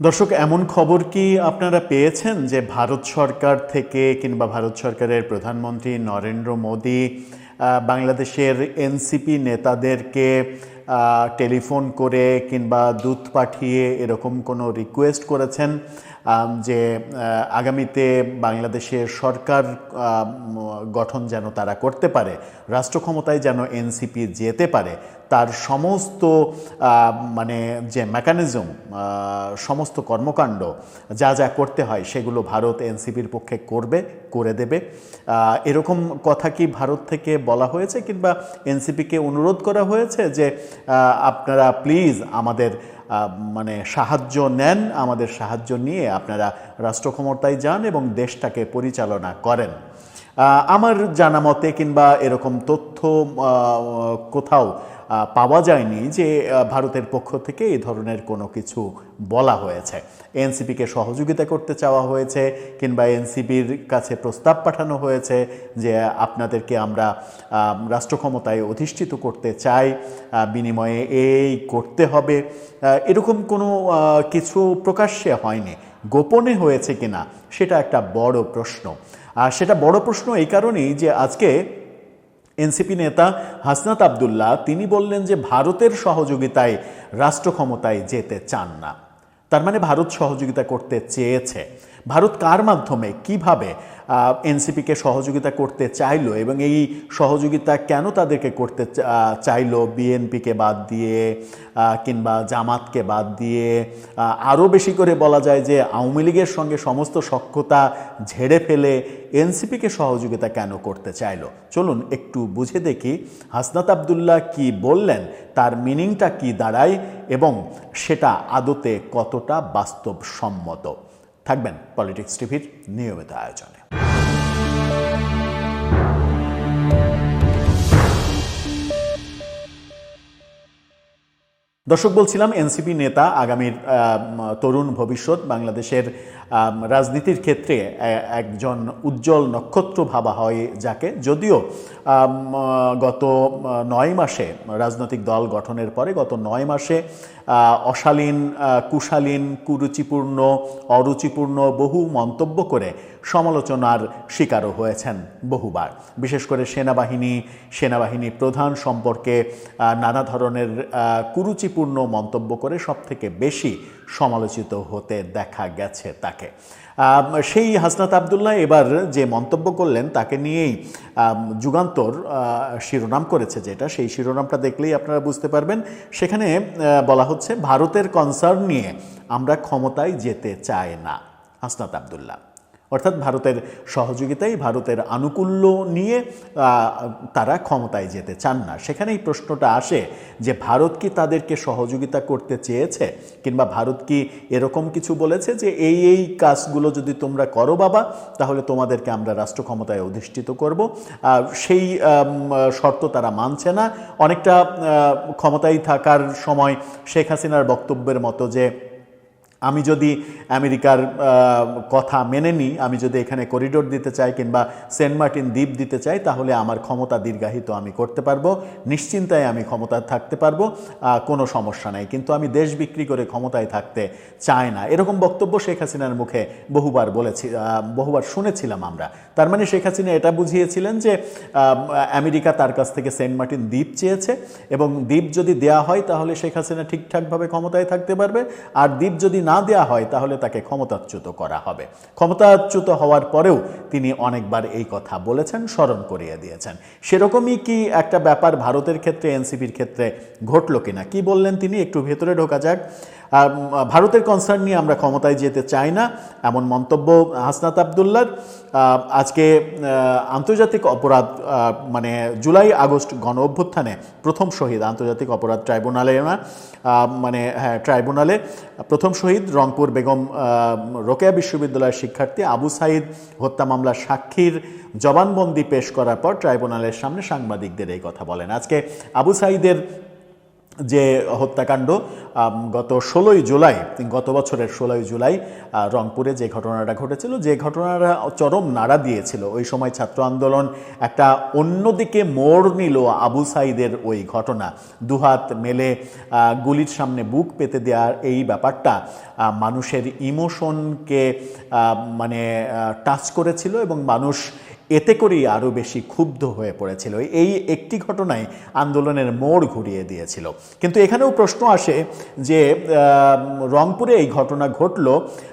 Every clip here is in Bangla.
দর্শক, এমন খবর কি আপনারা পেয়েছেন যে ভারত সরকার থেকে কিংবা ভারত সরকারের প্রধানমন্ত্রী নরেন্দ্র মোদী বাংলাদেশের এনসিপি নেতাদেরকে টেলিফোন করে কিংবা দূত পাঠিয়ে এরকম কোনো রিকোয়েস্ট করেছেন যে আগামীতে বাংলাদেশের সরকার গঠন যেন তারা করতে পারে রাষ্ট্র ক্ষমতায় যেন এনসিপি যেতে পারে? তার সমস্ত মানে যে মেকানিজম সমস্ত কর্মকাণ্ড, যা যা করতে হয় সেগুলো ভারত এনসিপির পক্ষে করবে, করে দেবে। এরকম কথা কি ভারত থেকে বলা হয়েছে কিংবা এনসিপিকে অনুরোধ করা হয়েছে যে আপনারা প্লিজ আমাদের মানে সাহায্য নেন, আমাদের সাহায্য নিয়ে আপনারা রাষ্ট্র ক্ষমতায় যান এবং দেশটাকে পরিচালনা করেন। আমার জানা মতে কিংবা এরকম তথ্য কোথাও পাওয়া যায়নি যে ভারতের পক্ষ থেকে এই ধরনের কোনো কিছু বলা হয়েছে। এনসিপিকে সহযোগিতা করতে চাওয়া হয়েছে কিংবা এনসিপির কাছে প্রস্তাব পাঠানো হয়েছে যে, আপনাদেরকে আমরা রাষ্ট্র ক্ষমতায় অধিষ্ঠিত করতে চাই বিনিময়ে এই করতে হবে। এরকম কোনো কিছু প্রকাশ্যে হয়নি। গোপনে হয়েছে কিনা সেটা একটা বড় প্রশ্ন। আর সেটা বড় প্রশ্ন এই কারণেই যে, আজকে এনসিপি নেতা হাসনাত আবদুল্লাহ, তিনি বললেন যে ভারতের সহযোগিতায় রাষ্ট্র ক্ষমতায় যেতে চান না। তার মানে ভারত সহযোগিতা করতে চেয়েছে। ভারত কার মাধ্যমে, কীভাবে এনসিপিকে সহযোগিতা করতে চাইলো এবং এই সহযোগিতা কেন তাদেরকে করতে চাইলো? বিএনপিকে বাদ দিয়ে কিংবা জামাতকে বাদ দিয়ে আরও বেশি করে বলা যায় যে আওয়ামী লীগের সঙ্গে সমস্ত সক্ষতা ঝেড়ে ফেলে এনসিপিকে সহযোগিতা কেন করতে চাইলো? চলুন একটু বুঝে দেখি হাসনাত আবদুল্লাহ কি বললেন, তার মিনিংটা কি দাঁড়ায় এবং সেটা আদতে কতটা বাস্তবসম্মত? থাকবেন পলিটিক্স টিভির নিয়মিত আয়োজনে। দর্শক বলছিলাম এনসিপি নেতা আগামীর তরুণ ভবিষ্যৎ বাংলাদেশের রাজনীতির ক্ষেত্রে একজন উজ্জ্বল নক্ষত্র ভাবা হয় যাকে। যদিও গত নয় মাসে রাজনৈতিক দল গঠনের পরে গত নয় মাসে অশালীন কুশালীন, কুরুচিপূর্ণ, অরুচিপূর্ণ বহু মন্তব্য করে সমালোচনার শিকারও হয়েছেন বহুবার। বিশেষ করে সেনাবাহিনী সেনাবাহিনী প্রধান সম্পর্কে নানা ধরনের কুরুচিপূর্ণ মন্তব্য করে সবথেকে বেশি সমালোচিত হতে দেখা গেছে তাকে। সেই হাসনাত আবদুল্লাহ এবার যে মন্তব্য করলেন, তাকে নিয়েই যুগান্তর শিরোনাম করেছে যেটা। সেই শিরোনামটা দেখলেই আপনারা বুঝতে পারবেন। সেখানে বলা হচ্ছে, ভারতের কনসার্ন নিয়ে আমরা ক্ষমতায় যেতে চাই না। হাসনাত আবদুল্লাহ। অর্থাৎ ভারতের সহযোগিতায়, ভারতের আনুকূল্য নিয়ে তারা ক্ষমতায় যেতে চান না। সেখানেই প্রশ্নটা আসে যে, ভারত কি তাদেরকে সহযোগিতা করতে চেয়েছে? কিংবা ভারত কি এরকম কিছু বলেছে যে, এই এই কাজগুলো যদি তোমরা করো বাবা, তাহলে তোমাদেরকে আমরা রাষ্ট্র ক্ষমতায় অধিষ্ঠিত করব। সেই শর্ত তারা মানছে না। অনেকটা ক্ষমতায় থাকার সময় শেখ হাসিনার বক্তব্যের মতো যে আমি যদি আমেরিকার কথা মেনে নিই, আমি যদি এখানে করিডোর দিতে চাই কিংবা সেন্ট মার্টিন দ্বীপ দিতে চাই, তাহলে আমার ক্ষমতা দীর্ঘায়িত আমি করতে পারব। নিশ্চিন্তায় আমি ক্ষমতায় থাকতে পারব কোনো সমস্যা নাই। কিন্তু আমি দেশ বিক্রি করে ক্ষমতায় থাকতে চাই না। এরকম বক্তব্য শেখ হাসিনার মুখে বহুবার বলেছি বহুবার শুনেছিলাম আমরা। তার মানে শেখ হাসিনা এটা বুঝিয়েছিলেন যে আমেরিকা তার কাছ থেকে সেন্ট মার্টিন দ্বীপ চেয়েছে এবং দ্বীপ যদি দেয়া হয়, তাহলে শেখ হাসিনা ঠিকঠাকভাবে ক্ষমতায় থাকতে পারবে। আর দ্বীপ যদি না দেয়া হয়, তাহলে তাকে ক্ষমতাচ্যুত করা হবে। ক্ষমতাচ্যুত হওয়ার পরেও তিনি অনেকবার এই কথা বলেছেন, স্মরণ করিয়ে দিয়েছেন। সেরকমই কি একটা ব্যাপার ভারতের ক্ষেত্রে, এনসিপির ক্ষেত্রে ঘটলো কিনা? কি বললেন তিনি? একটু ভেতরে ঢোকা যাক। আহ, ভারতের কনসার্ন নিয়ে আমরা ক্ষমতায় যেতে চাই না এমন মন্তব্য হাসনাত আবদুল্লার। আজকে আন্তর্জাতিক অপরাধ মানে জুলাই আগস্ট গণ অভ্যুত্থানে প্রথম শহীদ আন্তর্জাতিক অপরাধ ট্রাইব্যুনালে না মানে হ্যাঁ ট্রাইব্যুনালে। প্রথম শহীদ রংপুর বেগম রোকেয়া বিশ্ববিদ্যালয়ের শিক্ষার্থী আবু সাইদ। হত্যা মামলার সাক্ষীর জবানবন্দি পেশ করার পর ট্রাইব্যুনালের সামনে সাংবাদিকদের এই কথা বলেন। আজকে আবু সাইদের যে হত্যাকাণ্ড গত ষোলোই জুলাই, গত বছরের ষোলোই জুলাই রংপুরে যে ঘটনাটা ঘটেছিল, যে ঘটনাটা চরম নাড়া দিয়েছিল। ওই সময় ছাত্র আন্দোলন একটা অন্যদিকে মোড় নিল আবু সাইদের ওই ঘটনা। দুহাত মেলে গুলির সামনে বুক পেতে দেওয়ার এই ব্যাপারটা মানুষের ইমোশনকে মানে টাচ করেছিল এবং মানুষ এতে করেই আরও বেশি ক্ষুব্ধ হয়ে পড়েছিল। এই একটি ঘটনায় আন্দোলনের মোড় ঘুরিয়ে দিয়েছিল। কিন্তু এখানেও প্রশ্ন আসে যে রংপুরে এই ঘটনা ঘটল।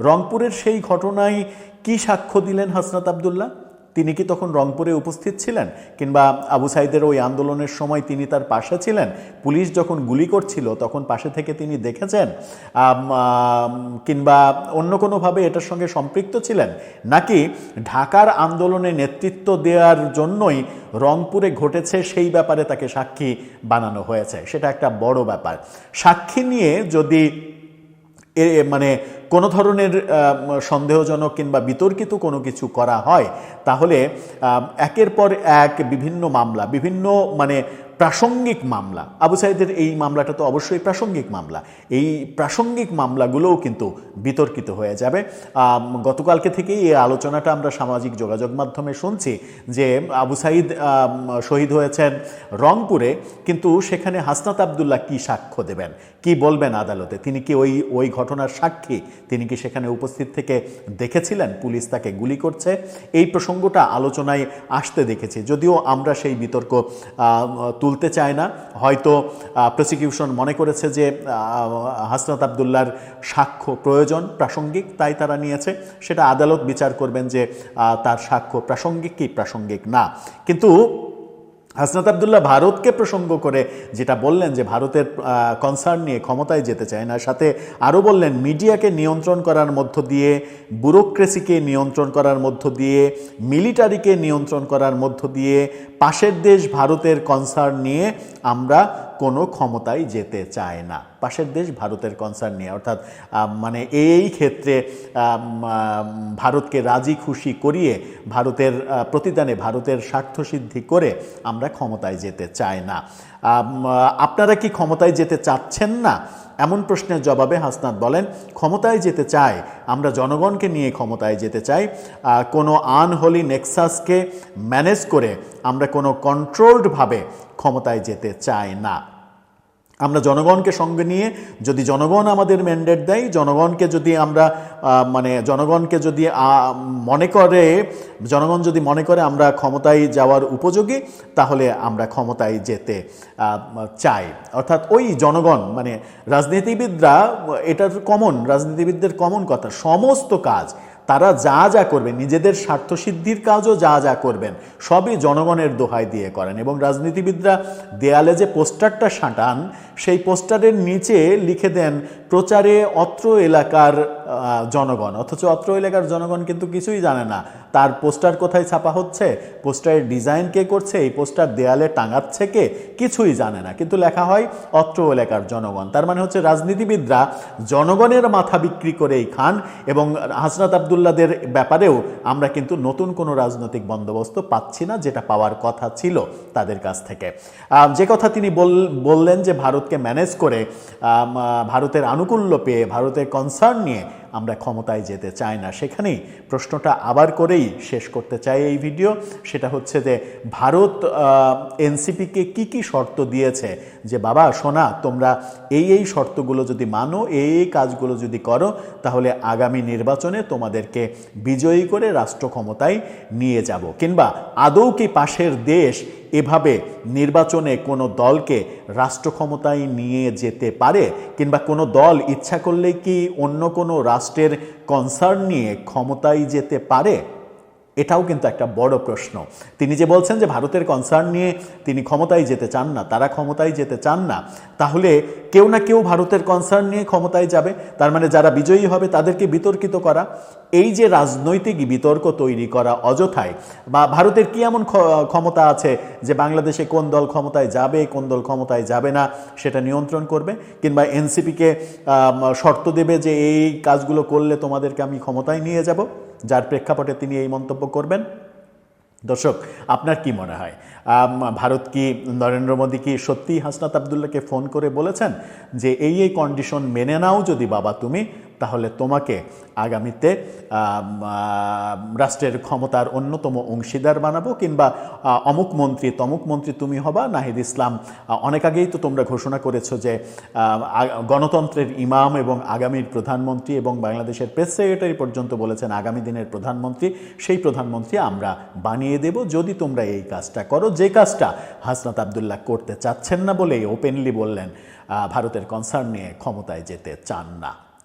রংপুরের সেই ঘটনায় কি সাক্ষ্য দিলেন হাসনাত আবদুল্লাহ? তিনি কি তখন রংপুরে উপস্থিত ছিলেন? কিংবা আবু সাইদের ওই আন্দোলনের সময় তিনি তার পাশে ছিলেন? পুলিশ যখন গুলি করছিল, তখন পাশে থেকে তিনি দেখেছেন? কিংবা অন্য কোনোভাবে এটার সঙ্গে সম্পৃক্ত ছিলেন? নাকি ঢাকার আন্দোলনে নেতৃত্ব দেওয়ার জন্যই রংপুরে ঘটেছে সেই ব্যাপারে তাকে সাক্ষী বানানো হয়েছে? সেটা একটা বড় ব্যাপার। সাক্ষী নিয়ে যদি মানে কোনো ধরনের সন্দেহজনক কিংবা বিতর্কিত কোনো কিছু করা হয়, তাহলে একের পর এক বিভিন্ন মামলা, বিভিন্ন মানে প্রাসঙ্গিক মামলা, আবু সাইদের এই মামলাটা তো অবশ্যই প্রাসঙ্গিক মামলা, এই প্রাসঙ্গিক মামলাগুলোও কিন্তু বিতর্কিত হয়ে যাবে। গতকালকে থেকেই এই আলোচনাটা আমরা সামাজিক যোগাযোগ মাধ্যমে শুনছি যে আবু সাইদ শহীদ হয়েছেন রংপুরে, কিন্তু সেখানে হাসনাত আবদুল্লাহ কি সাক্ষ্য দেবেন? কি বলবেন আদালতে? তিনি কি ওই ওই ঘটনার সাক্ষী? তিনি কি সেখানে উপস্থিত থেকে দেখেছিলেন? পুলিশ তাকে গুলি করছে। এই প্রসঙ্গটা আলোচনায় আসতে দেখেছি। যদিও আমরা সেই বিতর্ক তুলতে চাই না। হয়তো প্রসিকিউশন মনে করেছে যে হাসনাত আবদুল্লার সাক্ষ্য প্রয়োজন, প্রাসঙ্গিক তাই তারা নিয়েছে। সেটা আদালত বিচার করবেন যে তার সাক্ষ্য প্রাসঙ্গিক কি প্রাসঙ্গিক না। কিন্তু হাসনাত আবদুল্লাহ ভারতকে প্রসঙ্গ করে যেটা বললেন যে ভারতের কনসার্ন নিয়ে ক্ষমতায় যেতে চায় না, সাথে আরও বললেন, মিডিয়াকে নিয়ন্ত্রণ করার মধ্য দিয়ে ব্যুরোক্রেসিকে নিয়ন্ত্রণ করার মধ্য দিয়ে মিলিটারিকে নিয়ন্ত্রণ করার মধ্য দিয়ে, পাশের দেশ ভারতের কনসার্ন নিয়ে আমরা কোনো ক্ষমতায় যেতে চায় না। পাশের দেশ ভারতের কনসার্ন নিয়ে। অর্থাৎ মানে এই ক্ষেত্রে ভারতকে রাজি খুশি করিয়ে ভারতের প্রতিদানে ভারতের স্বার্থসিদ্ধি করে আমরা ক্ষমতায় যেতে চাই না। আপনারা কি ক্ষমতায় যেতে চাচ্ছেন না? এমন প্রশ্নের জবাবে হাসনাত বলেন, ক্ষমতায় যেতে চাই আমরা জনগণকে নিয়ে ক্ষমতায় যেতে চাই কোনো আনহোলি নেক্সাসকে ম্যানেজ করে আমরা কোনো কন্ট্রোলডভাবে ক্ষমতায় যেতে চাই না। আমরা জনগণকে সঙ্গে নিয়ে যদি জনগণ আমাদের ম্যান্ডেট দেয়, জনগণকে যদি আমরা মানে জনগণকে যদি মনে করে, জনগণ যদি মনে করে আমরা ক্ষমতায় যাওয়ার উপযোগী, তাহলে আমরা ক্ষমতায় যেতে চাই। অর্থাৎ ওই জনগণ মানে রাজনীতিবিদরা, এটার কমন রাজনীতিবিদদের কমন কথা, সমস্ত কাজ তারা যা যা করবেন, নিজেদের স্বার্থসিদ্ধির কাজও যা যা করবেন, সবই জনগণের দোহাই দিয়ে করেন। এবং রাজনীতিবিদরা দেয়ালে যে পোস্টারটা সাঁটান, সেই পোস্টারের নিচে লিখে দেন, প্রচারে অত্র এলাকার জনগণ। অথচ অত্র এলাকার জনগণ কিন্তু কিছুই জানে না। তার পোস্টার কোথায় ছাপা হচ্ছে? পোস্টারের ডিজাইন কে করছে? এই পোস্টার দেয়ালে টাঙাচ্ছে কে? কিছুই জানে না। কিন্তু লেখা হয়, অত্র এলাকার জনগণ। তার মানে হচ্ছে রাজনীতিবিদরা জনগণের মাথা বিক্রি করেই খান এবং হাসনাত আবদুল্লাদের ব্যাপারেও আমরা কিন্তু নতুন কোনো রাজনৈতিক বন্দোবস্ত পাচ্ছি না, যেটা পাওয়ার কথা ছিল তাদের কাছ থেকে। যে কথা তিনি বল- বললেন যে ভারতকে ম্যানেজ করে ভারতের আনুকূল্য পেয়ে, ভারতের কনসার্ন নিয়ে আমরা ক্ষমতায় যেতে চাই না। সেখানেই প্রশ্নটা আবার করেই শেষ করতে চাই এই ভিডিও। সেটা হচ্ছে যে, ভারত এনসিপিকে কি কি শর্ত দিয়েছে? যে, বাবা, সোনা, তোমরা এই এই শর্তগুলো যদি মানো, এই এই কাজগুলো যদি করো, তাহলে আগামী নির্বাচনে তোমাদেরকে বিজয়ী করে রাষ্ট্র ক্ষমতায় নিয়ে যাব। কিংবা আদৌ কি পাশের দেশ এভাবে নির্বাচনে কোনো দলকে রাষ্ট্রক্ষমতায় নিয়ে যেতে পারে কিংবা কোনো দল ইচ্ছা করলে কি অন্য কোনো রাষ্ট্রের কনসার্ন নিয়ে ক্ষমতায় যেতে পারে? এটাও কিন্তু একটা বড় প্রশ্ন। তিনি যে বলছেন যে ভারতের কনসার্ন নিয়ে তিনি ক্ষমতায় যেতে চান না, তারা ক্ষমতায় যেতে চান না, তাহলে কেউ না কেউ ভারতের কনসার্ন নিয়ে ক্ষমতায় যাবে। তার মানে যারা বিজয়ী হবে তাদেরকে বিতর্কিত করা, এই যে রাজনৈতিক বিতর্ক তৈরি করা অযথায়, বা ভারতের কি এমন ক্ষ- ক্ষমতা আছে যে বাংলাদেশে কোন দল ক্ষমতায় যাবে, কোন দল ক্ষমতায় যাবে না, সেটা নিয়ন্ত্রণ করবে? কিংবা এনসিপিকে শর্ত দেবে যে এই কাজগুলো করলে তোমাদেরকে আমি ক্ষমতায় নিয়ে যাব? যার প্রেক্ষাপটে তিনি এই মন্তব্য করবেন। দর্শক, আপনার কি মনে হয়? ভারত কি নরেন্দ্র মোদী কি সত্যি হাসনাত আবদুল্লাহকে ফোন করে বলেছেন যে, এই এই কন্ডিশন মেনে নাও যদি বাবা তুমি তাহলে তোমাকে আগামীতে রাষ্ট্রের ক্ষমতার অন্যতম অংশীদার বানাবো কিংবা অমুক মন্ত্রী, তমুক মন্ত্রী তুমি হবা, নাহিদ ইসলাম। অনেক আগেই তো তোমরা ঘোষণা করেছ যে গণতন্ত্রের ইমাম এবং আগামীর প্রধানমন্ত্রী এবং বাংলাদেশের প্রেস সেক্রেটারি পর্যন্ত বলেছেন আগামী দিনের প্রধানমন্ত্রী, সেই প্রধানমন্ত্রী আমরা বানিয়ে দেব। যদি তোমরা এই কাজটা করো, যে কাজটা হাসনাত আবদুল্লাহ করতে চাচ্ছেন না বলেই ওপেনলি বললেন ভারতের কনসার্ন নিয়ে ক্ষমতায় যেতে চান না।